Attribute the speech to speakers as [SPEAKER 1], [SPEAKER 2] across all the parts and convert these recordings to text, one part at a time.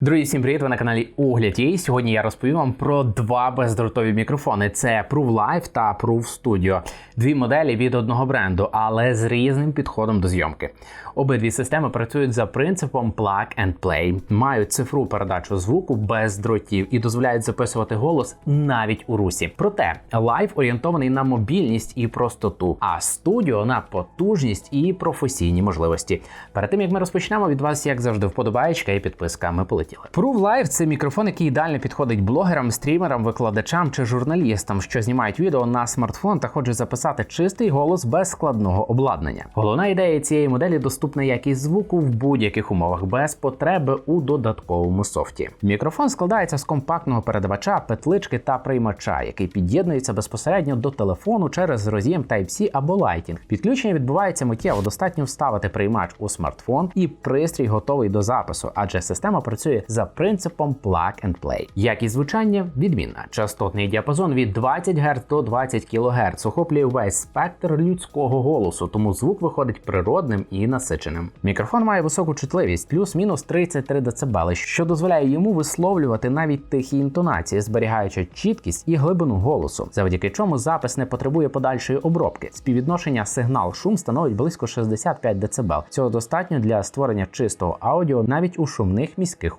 [SPEAKER 1] Друзі, всім привіт! Ви на каналі Огляд сьогодні я розповім вам про два бездротові мікрофони: це Prove Live та Prove Studio. Дві моделі від одного бренду, але з різним підходом до зйомки. Обидві системи працюють за принципом Plug and Play, мають цифру передачу звуку без дротів і дозволяють записувати голос навіть у русі. Проте Live орієнтований на мобільність і простоту, а Studio на потужність і професійні можливості. Перед тим як ми розпочнемо від вас, як завжди, вподобаєчка і підписка. Ми. Prove Live – це мікрофон, який ідеально підходить блогерам, стрімерам, викладачам чи журналістам, що знімають відео на смартфон та хочуть записати чистий голос без складного обладнання. Головна ідея цієї моделі доступна якість звуку в будь-яких умовах без потреби у додатковому софті. Мікрофон складається з компактного передавача, петлички та приймача, який під'єднується безпосередньо до телефону через роз'єм Type-C або Lightning. Підключення відбувається миттєво. Достатньо вставити приймач у смартфон, і пристрій готовий до запису, адже система працює за принципом Plug and Play. Якість звучання відмінна. Частотний діапазон від 20 Гц до 20 кГц охоплює весь спектр людського голосу, тому звук виходить природним і насиченим. Мікрофон має високу чутливість, плюс-мінус 33 дБ, що дозволяє йому висловлювати навіть тихі інтонації, зберігаючи чіткість і глибину голосу, завдяки чому запис не потребує подальшої обробки. Співвідношення сигнал-шум становить близько 65 дБ. Цього достатньо для створення чистого аудіо навіть у шумних міських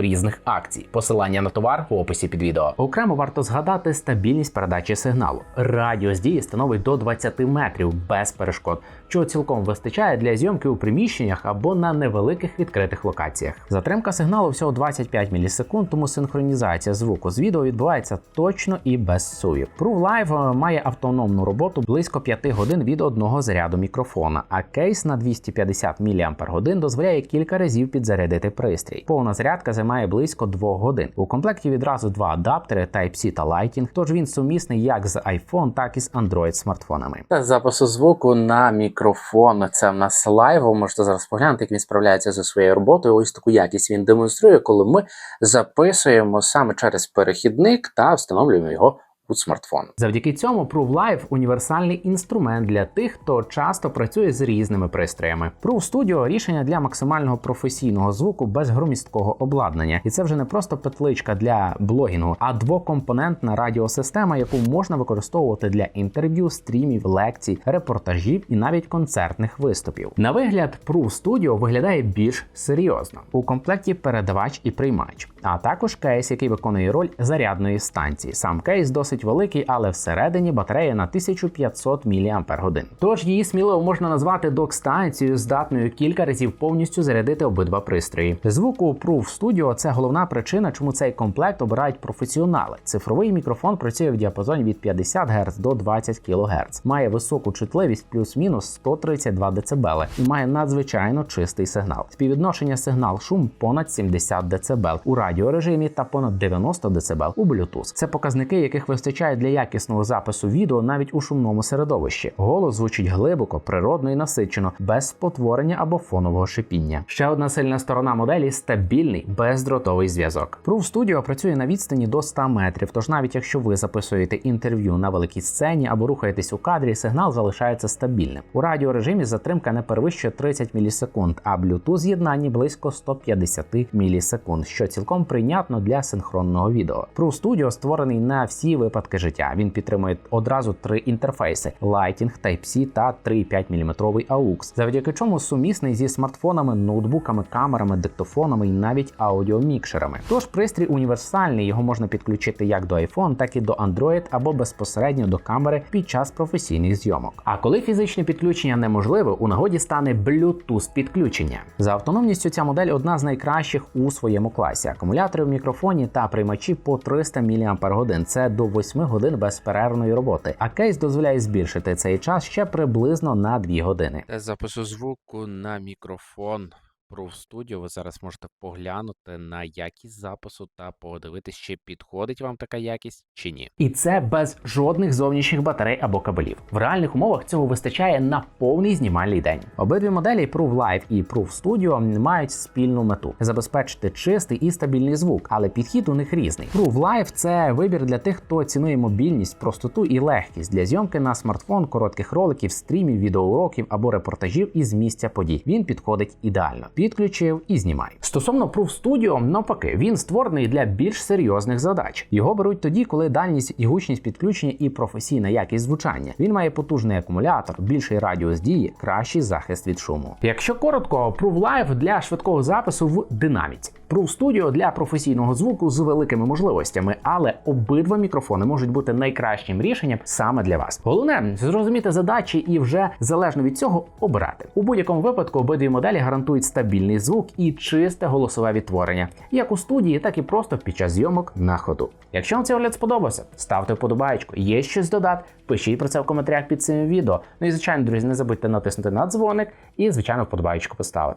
[SPEAKER 1] різних акцій. Посилання на товар в описі під відео. Окремо варто згадати стабільність передачі сигналу. Радіус дії становить до 20 метрів без перешкод, чого цілком вистачає для зйомки у приміщеннях або на невеликих відкритих локаціях. Затримка сигналу всього 25 мілісекунд, тому синхронізація звуку з відео відбувається точно і без суїв. Prove Live має автономну роботу близько 5 годин від одного заряду мікрофона, а кейс на 250 мАч дозволяє кілька разів підзарядити пристрій. Повна зарядка займає близько 2 годин. У комплекті відразу два адаптери Type-C та Lightning, тож він сумісний як з iPhone, так і з Android смартфонами. Запису звуку на мікрофон. Це в нас лайво. Можете зараз поглянути, як він справляється зі своєю роботою. Ось таку якість він демонструє, коли ми записуємо саме через перехідник та встановлюємо його у смартфон. Завдяки цьому Prove Live – універсальний інструмент для тих, хто часто працює з різними пристроями. Prove Studio – рішення для максимального професійного звуку без громісткого обладнання, і це вже не просто петличка для блогінгу, а двокомпонентна радіосистема, яку можна використовувати для інтерв'ю, стрімів, лекцій, репортажів і навіть концертних виступів. На вигляд, Prove Studio виглядає більш серйозно. У комплекті передавач і приймач, а також кейс, який виконує роль зарядної станції. Сам кейс досить великий, але всередині батарея на 1500 мАч. Тож її сміливо можна назвати док-станцією, здатною кілька разів повністю зарядити обидва пристрої. Звук у Proof Studio – це головна причина, чому цей комплект обирають професіонали. Цифровий мікрофон працює в діапазоні від 50 Гц до 20 кГц, має високу чутливість плюс-мінус 132 дБ і має надзвичайно чистий сигнал. Співвідношення сигнал-шум понад 70 дБ у радіорежимі та понад 90 дБ у Bluetooth. Це показники, яких вистачає для якісного запису відео навіть у шумному середовищі. Голос звучить глибоко, природно і насичено, без спотворення або фонового шипіння. Ще одна сильна сторона моделі стабільний бездротовий зв'язок. Proof Studio працює на відстані до 100 метрів. Тож навіть якщо ви записуєте інтерв'ю на великій сцені або рухаєтесь у кадрі, сигнал залишається стабільним. У радіорежимі затримка не перевищує 30 мілісекунд, а Bluetooth з'єднанні близько 150 мілісекунд, що цілком прийнятно для синхронного відео. Proof Studio створений на всі випадки життя. Він підтримує одразу три інтерфейси: Lighting, Type-C та 3,5 мм AUX, завдяки чому сумісний зі смартфонами, ноутбуками, камерами, диктофонами і навіть аудіомікшерами. Тож пристрій універсальний, його можна підключити як до iPhone, так і до Android або безпосередньо до камери під час професійних зйомок. А коли фізичне підключення неможливе, у нагоді стане Bluetooth підключення. За автономністю ця модель одна з найкращих у своєму класі. Акумулятори в мікрофоні та приймачі по 300 мАч. Це до 8 годин безперервної роботи. А кейс дозволяє збільшити цей час ще приблизно на 2 години.
[SPEAKER 2] Запису звуку на мікрофон
[SPEAKER 1] Proof Studio ви зараз можете поглянути на якість запису та подивитись, чи підходить вам така якість чи ні. І це без жодних зовнішніх батарей або кабелів. В реальних умовах цього вистачає на повний знімальний день. Обидві моделі Proof Live і Proof Studio мають спільну мету забезпечити чистий і стабільний звук, але підхід у них різний. Proof Live – це вибір для тих, хто цінує мобільність, простоту і легкість для зйомки на смартфон, коротких роликів, стрімів, відеоуроків або репортажів із місця подій. Він підходить ідеально. Підключив і знімай. Стосовно Proof Studio, навпаки, він створений для більш серйозних задач. Його беруть тоді, коли дальність і гучність підключення і професійна якість звучання. Він має потужний акумулятор, більший радіус дії, кращий захист від шуму. Якщо коротко, Proof Live для швидкого запису в динаміці. Proof Studio для професійного звуку з великими можливостями, але обидва мікрофони можуть бути найкращим рішенням саме для вас. Головне зрозуміти задачі і вже залежно від цього обирати. У будь-якому випадку обидві моделі гарантують стабільний звук і чисте голосове відтворення, як у студії, так і просто під час зйомок на ходу. Якщо вам цей огляд сподобався, ставте вподобайку. Є щось додати, пишіть про це в коментарях під цим відео. Ну і звичайно, друзі, не забудьте натиснути на дзвоник і звичайно вподобайку поставити.